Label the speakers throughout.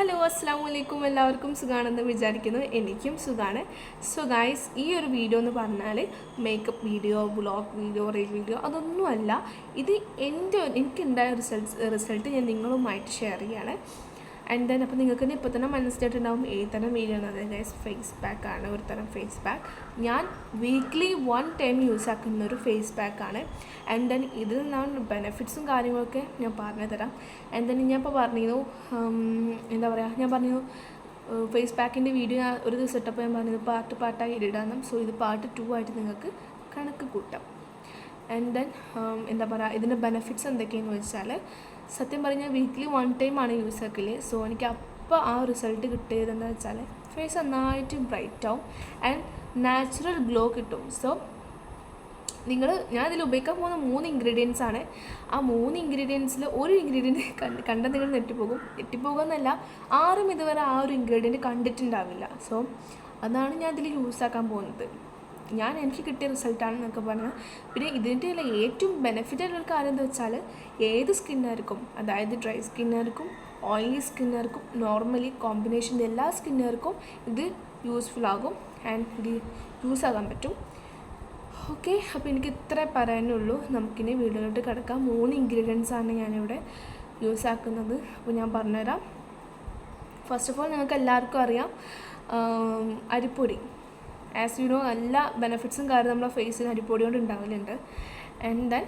Speaker 1: Hello അസ്സാം വലൈക്കും എല്ലാവർക്കും സുഖാണെന്ന് വിചാരിക്കുന്നു. എനിക്കും സുഖമാണ് സോ ഗായ്സ് ഈ ഒരു വീഡിയോ എന്ന് പറഞ്ഞാൽ makeup video blog video reel video അതൊന്നുമല്ല. ഇത് എന്റെ എനിക്കുണ്ടായ റിസൾട്ട്സ് റിസൾട്ട് ഞാൻ നിങ്ങളുമായിട്ട് ഷെയർ ചെയ്യാണ്. ആൻഡ് ദെൻ അപ്പോൾ നിങ്ങൾക്ക് തന്നെ ഇപ്പോൾ തന്നെ മനസ്സിലായിട്ടുണ്ടാവും ഏത് തരം ആണ്. ഗൈസ് ഫേസ് പാക്ക് ആണ് ഒരു തരം ഫേസ് പാക്ക് ഞാൻ വീക്ക്ലി വൺ ടൈം യൂസ് ആക്കുന്ന ഒരു ഫേസ് പാക്ക് ആണ്. ആൻഡ് ദെൻ ഇതിൽ നിന്നാണ് ബെനിഫിറ്റ്സും കാര്യങ്ങളൊക്കെ ഞാൻ പറഞ്ഞു തരാം ആൻഡ് ദെൻ ഞാൻ ഇപ്പോൾ പറഞ്ഞിരുന്നു എന്താ പറയുക ഞാൻ പറഞ്ഞു ഫേസ് പാക്കിന്റെ വീഡിയോ ഞാൻ ഒരു ദിവസം ഇട്ടപ്പോൾ ഞാൻ പറഞ്ഞത് പാർട്ട് പാർട്ടായി ഇടാമെന്നും സോ ഇത് പാർട്ട് ടു ആയിട്ട് നിങ്ങൾക്ക് കണക്ക് കൂട്ടാം. ആൻഡ് ദെൻ എന്താ പറയുക ഇതിന്റെ ബെനിഫിറ്റ്സ് എന്തൊക്കെയാണെന്ന് വെച്ചാൽ സത്യം പറഞ്ഞാൽ വീക്കിലി വൺ ടൈം ആണ് യൂസ് ആക്കൽ. സോ എനിക്ക് അപ്പോൾ ആ റിസൾട്ട് കിട്ടിയത് എന്താ വെച്ചാൽ ഫേസ് നന്നായിട്ട് ബ്രൈറ്റ് ആവും ആൻഡ് നാച്ചുറൽ ഗ്ലോ കിട്ടും. സോ നിങ്ങൾ ഞാൻ ഇതിൽ ഉപയോഗിക്കാൻ പോകുന്ന മൂന്ന് ഇൻഗ്രീഡിയൻസ് ആണ്. ആ മൂന്ന് ഇൻഗ്രീഡിയൻസിൽ ഒരു ഇൻഗ്രീഡിയന്റ് കണ്ട് നിങ്ങൾ നെറ്റിപ്പോകും നെറ്റിപ്പോകുക എന്നല്ല ആരും ഇതുവരെ ആ ഒരു ഇൻഗ്രീഡിയന്റ് കണ്ടിട്ടുണ്ടാവില്ല. സോ അതാണ് ഞാൻ ഇതിൽ യൂസ് ആക്കാൻ പോകുന്നത്. ഞാൻ എനിക്ക് കിട്ടിയ റിസൾട്ടാണ് എന്നൊക്കെ പറഞ്ഞാൽ പിന്നെ ഇതിന്റെ ഉള്ള ഏറ്റവും ബെനിഫിറ്റ് ആയിട്ടുള്ള കാര്യം എന്താ വെച്ചാൽ ഏത് സ്കിന്നർക്കും അതായത് ഡ്രൈ സ്കിന്നർക്കും ഓയിലി സ്കിന്നർക്കും നോർമലി കോമ്പിനേഷൻ എല്ലാ സ്കിന്നർക്കും ഇത് യൂസ്ഫുൾ ആകും ആൻഡ് യൂസ് ആകാൻ പറ്റും. ഓക്കെ അപ്പോൾ എനിക്ക് ഇത്രേ പറയാനുള്ളൂ. നമുക്കിനി വീഡിയോയിലോട്ട് കിടക്കാം. മൂന്ന് ഇൻഗ്രീഡിയൻസ് ആണ് ഞാനിവിടെ യൂസ് ആക്കുന്നത്. അപ്പോൾ ഞാൻ പറഞ്ഞുതരാം. ഫസ്റ്റ് ഓഫ് ഓൾ നിങ്ങൾക്ക് എല്ലാവർക്കും അറിയാം അരിപ്പൊടി. ആസ് യു നോ എല്ലാ ബെനിഫിറ്റ്സും കാര്യം നമ്മുടെ ഫേസിന് അരിപ്പൊടി കൊണ്ട് ഉണ്ടാവലുണ്ട് ആൻഡ് ദെൻ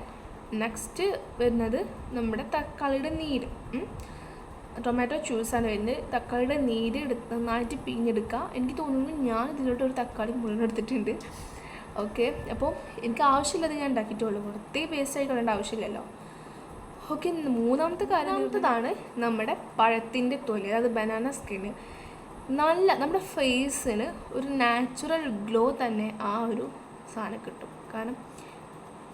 Speaker 1: നെക്സ്റ്റ് വരുന്നത് നമ്മുടെ തക്കാളിയുടെ നീര്. ടൊമാറ്റോ ജ്യൂസാണ് വരുന്നത്. തക്കാളിയുടെ നീര് എടുത്ത് നന്നായിട്ട് പിഴിഞ്ഞെടുക്കുക. എനിക്ക് തോന്നുന്നു ഞാൻ ഇതിലോട്ട് ഒരു തക്കാളി മുഴുവൻ എടുത്തിട്ടുണ്ട്. ഓക്കെ അപ്പോൾ എനിക്ക് ആവശ്യമില്ലാതെ ഞാൻ ഉണ്ടാക്കിയിട്ടുള്ളൂ. വെറുതെ പേസ്റ്റ് ആയിക്കൊള്ളേണ്ട ആവശ്യമില്ലല്ലോ. ഓക്കെ മൂന്നാമത്തെ കാര്യമാമത്തതാണ് നമ്മുടെ പഴത്തിന്റെ തൊലി അതായത് ബനാന സ്കിന് നല്ല നമ്മുടെ ഫേസിന് ഒരു നാച്ചുറൽ ഗ്ലോ തന്നെ ആ ഒരു സാധനം കിട്ടും. കാരണം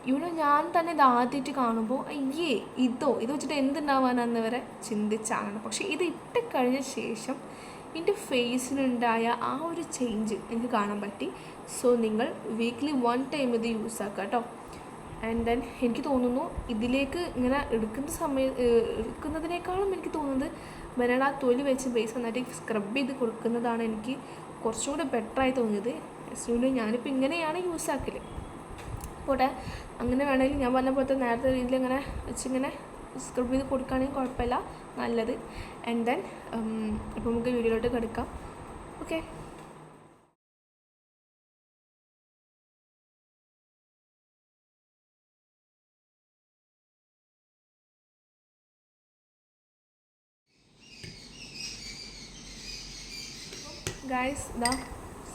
Speaker 1: ഇവിടെ ഞാൻ തന്നെ ഇത് ആദ്യമായിട്ട് കാണുമ്പോൾ അയ്യേ ഇതോ ഇത് വെച്ചിട്ട് എന്തുണ്ടാവാനെന്ന് വരെ ചിന്തിച്ചാണ്. പക്ഷേ ഇത് ഇട്ട് കഴിഞ്ഞ ശേഷം എന്റെ ഫേസിനുണ്ടായ ആ ഒരു ചേഞ്ച് എനിക്ക് കാണാൻ പറ്റി. സോ നിങ്ങൾ വീക്ക്ലി വൺ ടൈം ഇത് യൂസ് ആക്കുക കേട്ടോ ആൻഡ് ദെൻ എനിക്ക് തോന്നുന്നു ഇതിലേക്ക് ഇങ്ങനെ എടുക്കുന്ന സമയം എടുക്കുന്നതിനേക്കാളും എനിക്ക് തോന്നുന്നത് ബനാന തൊലി വെച്ച് ബേസ് നന്നായിട്ട് സ്ക്രബ് ചെയ്ത് കൊടുക്കുന്നതാണ് എനിക്ക് കുറച്ചുകൂടെ ബെറ്ററായി തോന്നിയത്. സൂലും ഞാനിപ്പോൾ ഇങ്ങനെയാണ് യൂസ് ആക്കൽ. പോട്ടെ അങ്ങനെ വേണമെങ്കിൽ ഞാൻ പറഞ്ഞ പോലത്തെ നേരത്തെ രീതിയിൽ ഇങ്ങനെ വെച്ചിങ്ങനെ സ്ക്രബ് ചെയ്ത് കൊടുക്കുകയാണെങ്കിൽ കുഴപ്പമില്ല നല്ലത്. ആൻഡ് ദെൻ ഇപ്പോൾ നമുക്ക് വീഡിയോയിലോട്ട് കിടക്കാം. ഓക്കെ ഗായ്സ് ഇതാ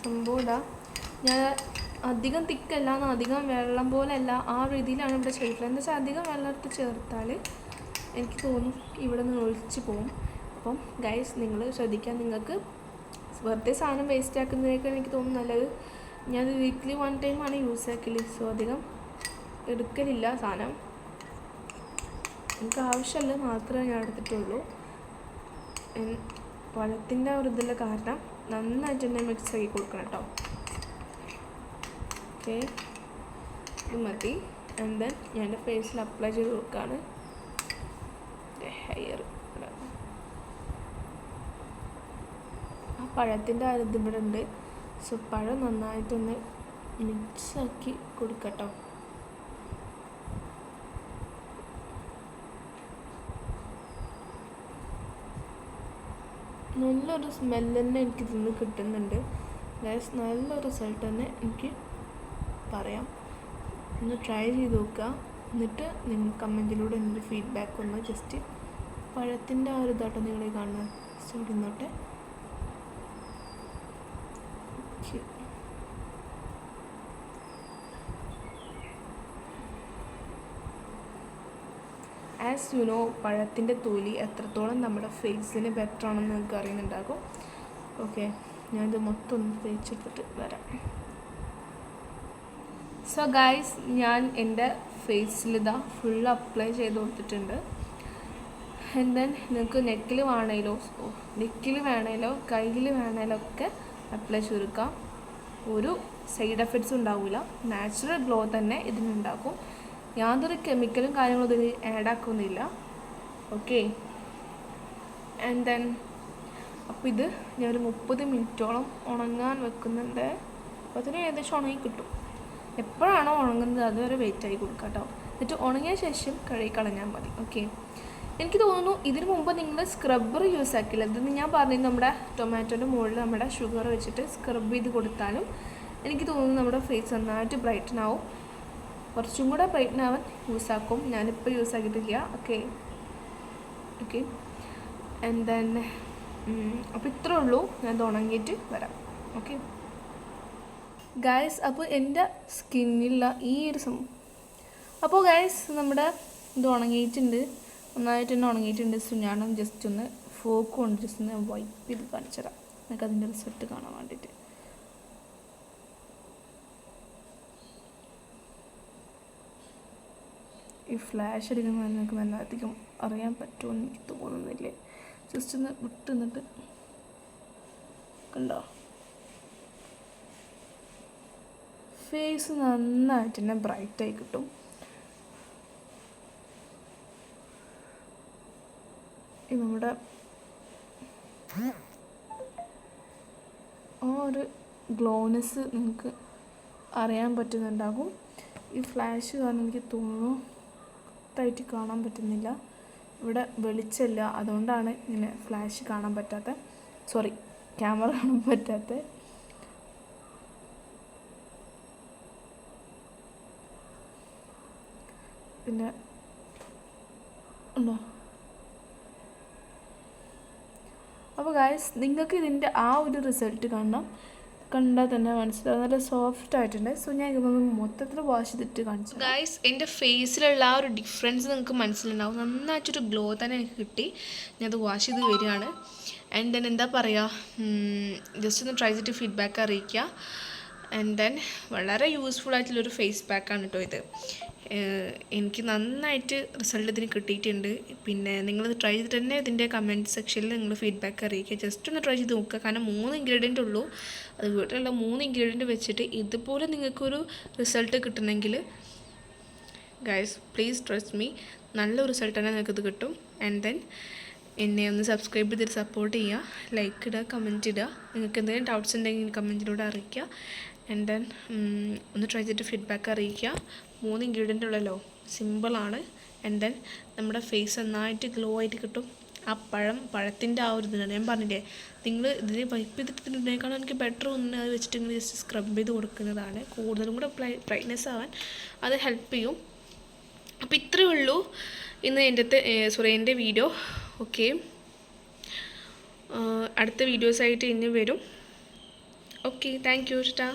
Speaker 1: സംഭവം ഇതാ. ഞാൻ അധികം തിക്കല്ല എന്നാൽ അധികം വെള്ളം പോലെയല്ല ആ രീതിയിലാണ് ഇവിടെ ചെയ്തിട്ടുള്ളത്. എന്താ വെച്ചാൽ അധികം വെള്ളം എടുത്ത് ചേർത്താൽ എനിക്ക് തോന്നും ഇവിടെ നിന്ന് ഒഴിച്ച് പോകും അപ്പം ഗൈസ് നിങ്ങൾ ശ്രദ്ധിക്കാൻ നിങ്ങൾക്ക് വെറുതെ സാധനം വേസ്റ്റ് ആക്കുന്നതിനേക്കാൾ എനിക്ക് തോന്നുന്നു. നല്ലത് ഞാൻ വീക്ക്ലി വൺ ടൈമാണ് യൂസ് ആക്കൽ. സോ അധികം എടുക്കലില്ല സാധനം. എനിക്ക് ആവശ്യമല്ല മാത്രമേ ഞാൻ എടുത്തിട്ടുള്ളൂ. പഴത്തിന്റെ ഒരു ഇതിലെ കാരണം. നന്നായിട്ട് തന്നെ മിക്സ് ആക്കി കൊടുക്കണം കേട്ടോ ഓക്കെ ഇത് മതി. ആൻഡ് ദെൻ ഞാൻ എന്റെ ഫേസിൽ അപ്ലൈ ചെയ്ത് കൊടുക്കുകയാണ് ഹെയർ ആ പഴത്തിന്റെ ഇത് ഇവിടെ ഉണ്ട്. സോ പഴം നന്നായിട്ടൊന്ന് മിക്സാക്കി കൊടുക്കട്ടോ. നല്ലൊരു സ്മെല്ല് തന്നെ എനിക്ക് ഇതിന്ന് കിട്ടുന്നുണ്ട്. ഗൈസ് നല്ല റിസൾട്ട് തന്നെ എനിക്ക് പറയാം. ഒന്ന് ട്രൈ ചെയ്ത് നോക്കുക. എന്നിട്ട് നിങ്ങൾ കമന്റിലൂടെ എന്റെ ഫീഡ്ബാക്ക് ഒന്ന് ജസ്റ്റ് പഴത്തിന്റെ ആ ഒരു ഇതാട്ടോ നിങ്ങൾ കാണുന്നത് ജസ്റ്റ് ഇരുന്നോട്ടെ ഓക്കെ ആസ് യു നോ പഴത്തിന്റെ തൊലി എത്രത്തോളം നമ്മുടെ ഫേസിന് ബെറ്റർ ആണെന്ന് നിങ്ങൾക്ക് അറിയുന്നുണ്ടാകും. ഓക്കെ ഞാനിത് മൊത്തം ഒന്ന് തേച്ചെടുത്തിട്ട് വരാം. സോ ഗായ്സ് ഞാൻ എന്റെ ഫേസിൽ ഇതാ ഫുൾ അപ്ലൈ ചെയ്ത് കൊടുത്തിട്ടുണ്ട്. ആൻഡ് ദെൻ നിങ്ങൾക്ക് നെക്കിൽ വേണേലോ നെക്കിൽ വേണേലോ കയ്യിൽ വേണേലോ ഒക്കെ അപ്ലൈ ചെയ്തെടുക്കാം ഒരു സൈഡ് എഫക്ട്സ് ഉണ്ടാവില്ല നാച്ചുറൽ ഗ്ലോ തന്നെ ഇതിനുണ്ടാക്കും യാതൊരു കെമിക്കലും കാര്യങ്ങളും ഇതിൽ ആഡ് ആക്കുന്നില്ല. ഓക്കെ ആൻഡ് ദെൻ അപ്പോൾ ഇത് ഞാനൊരു മുപ്പത് മിനിറ്റോളം ഉണങ്ങാൻ വെക്കുന്നുണ്ട്. അപ്പോൾ അതിന് ഏകദേശം ഉണങ്ങി കിട്ടും. എപ്പോഴാണോ ഉണങ്ങുന്നത് അതുവരെ വെയിറ്റ് ആയി കൊടുക്കാം കേട്ടോ എന്നിട്ട് ഉണങ്ങിയ ശേഷം കഴുകി കളഞ്ഞാൽ മതി. ഓക്കെ എനിക്ക് തോന്നുന്നു ഇതിനു മുമ്പ് നിങ്ങൾ സ്ക്രബ്ബർ യൂസ് ആക്കില്ല ഇതെന്ന് ഞാൻ പറഞ്ഞത് നമ്മുടെ ടൊമാറ്റോന്റെ മുകളിൽ നമ്മുടെ ഷുഗർ വെച്ചിട്ട് സ്ക്രബ് ചെയ്ത് കൊടുത്താലും എനിക്ക് തോന്നുന്നു നമ്മുടെ ഫേസ് നന്നായിട്ട് ബ്രൈറ്റൻ ആവും കുറച്ചും കൂടെ ബ്രൈറ്റൻ ആവാൻ യൂസ് ആക്കും. ഞാനിപ്പോൾ യൂസ് ആക്കിയിട്ടില്ല. ഓക്കെ ഓക്കെ ആൻഡ് ദെൻ അപ്പോൾ ഇത്രേ ഉള്ളൂ. ഞാൻ ഉണങ്ങിയിട്ട് വരാം. ഓക്കെ ഗായ്സ് അപ്പോൾ എന്റെ സ്കിന്നിലുള്ള ഈ ഒരു സം അപ്പോൾ ഗായ്സ് നമ്മുടെ ഇത് ഉണങ്ങിയിട്ടുണ്ട്. നന്നായിട്ട് തന്നെ ഉണങ്ങിയിട്ടുണ്ട്. സോ ഞാൻ ജസ്റ്റ് ഒന്ന് ഫോക്ക് കൊണ്ട് ജസ്റ്റ് ഒന്ന് വൈപ്പ് ചെയ്ത് കാണിച്ചു തരാം നിങ്ങൾക്ക് അതിന്റെ റിസൾട്ട് കാണാൻ വേണ്ടിയിട്ട്. ഈ ഫ്ലാഷ് അടിക്കുമ്പോൾ നിങ്ങൾക്ക് നല്ല അധികം അറിയാൻ പറ്റുമെന്ന് എനിക്ക് തോന്നുന്നില്ല? ജസ്റ്റ് ഒന്ന് വിട്ട് നിന്നിട്ട് കണ്ടോ? ഫേസ് നന്നായിട്ട് തന്നെ ബ്രൈറ്റായി കിട്ടും. ഈ നമ്മുടെ ആ ഒരു ഗ്ലോനെസ് നിങ്ങൾക്ക് അറിയാൻ പറ്റുന്നുണ്ടാകും. ഈ ഫ്ലാഷ് കാരണം എനിക്ക് തോന്നുന്നു കറക്റ്റായിട്ട് കാണാൻ പറ്റുന്നില്ല. ഇവിടെ വെളിച്ചമില്ല. അതുകൊണ്ടാണ് ഇങ്ങനെ ഫ്ലാഷ് കാണാൻ പറ്റാത്ത സോറി ക്യാമറ കാണാൻ പറ്റാത്ത. പിന്നെ ഉണ്ടോ? അപ്പോൾ ഗായ്സ് നിങ്ങൾക്ക് ഇതിന്റെ ആ ഒരു റിസൾട്ട് കാണണം. കണ്ടാൽ തന്നെ മനസ്സിലാവും. നല്ല സോഫ്റ്റ് ആയിട്ടുണ്ട്. സോ ഞാൻ മൊത്തത്തിൽ വാഷ് ചെയ്തിട്ട് കാണിച്ചു ഗൈസ് എന്റെ ഫേസിലുള്ള ആ ഒരു ഡിഫറൻസ് നിങ്ങൾക്ക് മനസ്സിലുണ്ടാവും. നന്നായിട്ടൊരു ഗ്ലോ തന്നെ എനിക്ക് കിട്ടി. ഞാനത് വാഷ് ചെയ്ത് വരികയാണ്. ആൻഡ് ദെൻ എന്താ പറയുക ജസ്റ്റ് ഒന്ന് ട്രൈ ചെയ്തിട്ട് ഫീഡ്ബാക്ക് അറിയിക്കുക. ആൻഡ് ദെൻ വളരെ യൂസ്ഫുൾ ആയിട്ടുള്ളൊരു ഫേസ് പാക്കാണ് കേട്ടോ ഇത്. എനിക്ക് നന്നായിട്ട് റിസൾട്ട് ഇതിന് കിട്ടിയിട്ടുണ്ട്. പിന്നെ നിങ്ങളിത് ട്രൈ ചെയ്തിട്ട് തന്നെ ഇതിന്റെ കമന്റ് സെക്ഷനിൽ നിങ്ങൾ ഫീഡ്ബാക്ക് അറിയിക്കുക. ജസ്റ്റ് ഒന്ന് ട്രൈ ചെയ്ത് നോക്കുക. കാരണം മൂന്ന് ഇൻഗ്രീഡിയന്റ് ഉള്ളൂ. അത് വീട്ടിലുള്ള മൂന്ന് ഇൻഗ്രീഡിയന്റ് വെച്ചിട്ട് ഇതുപോലെ നിങ്ങൾക്കൊരു റിസൾട്ട് കിട്ടണമെങ്കിൽ ഗൈസ് പ്ലീസ് ട്രസ്റ്റ് മീ നല്ല റിസൾട്ട് തന്നെ നിങ്ങൾക്കിത് കിട്ടും. ആൻഡ് ദെൻ എന്നെ ഒന്ന് സബ്സ്ക്രൈബ് ചെയ്തിട്ട് സപ്പോർട്ട് ചെയ്യുക. ലൈക്ക് ഇടുക കമന്റ് ഇടുക. നിങ്ങൾക്ക് എന്തെങ്കിലും ഡൗട്ട്സ് ഉണ്ടെങ്കിൽ കമന്റിലൂടെ അറിയിക്കുക. ആൻഡ് ദെൻ ഒന്ന് ട്രൈ ചെയ്തിട്ട് ഫീഡ്ബാക്ക് അറിയിക്കുക. മൂന്ന് ഇൻഗ്രീഡിയന്റ് ഉള്ളല്ലോ. സിമ്പിളാണ് ആൻഡ് ദെൻ നമ്മുടെ ഫേസ് നന്നായിട്ട് ഗ്ലോ ആയിട്ട് കിട്ടും. ആ പഴം പഴത്തിന്റെ ആ ഒരു ഇതിനാണ്. ഞാൻ പറഞ്ഞില്ലേ നിങ്ങൾ ഇതിന് വൈപ്പ് ചെയ്തിട്ടുണ്ടെങ്കിൽ എനിക്ക് ബെറ്റർ ഒന്ന് അത് വെച്ചിട്ട് ഇങ്ങനെ ജസ്റ്റ് സ്ക്രബ് ചെയ്ത് കൊടുക്കുന്നതാണ്. കൂടുതലും കൂടെ ബ്രൈറ്റ്നെസ് ആവാൻ അത് ഹെൽപ്പ് ചെയ്യും. അപ്പോൾ ഇത്രയേ ഉള്ളൂ ഇന്ന് എന്റെ സോറി എന്റെ വീഡിയോ ഓക്കെ അടുത്ത വീഡിയോസായിട്ട് ഇനി വരും. ഓക്കെ താങ്ക് യു ടാ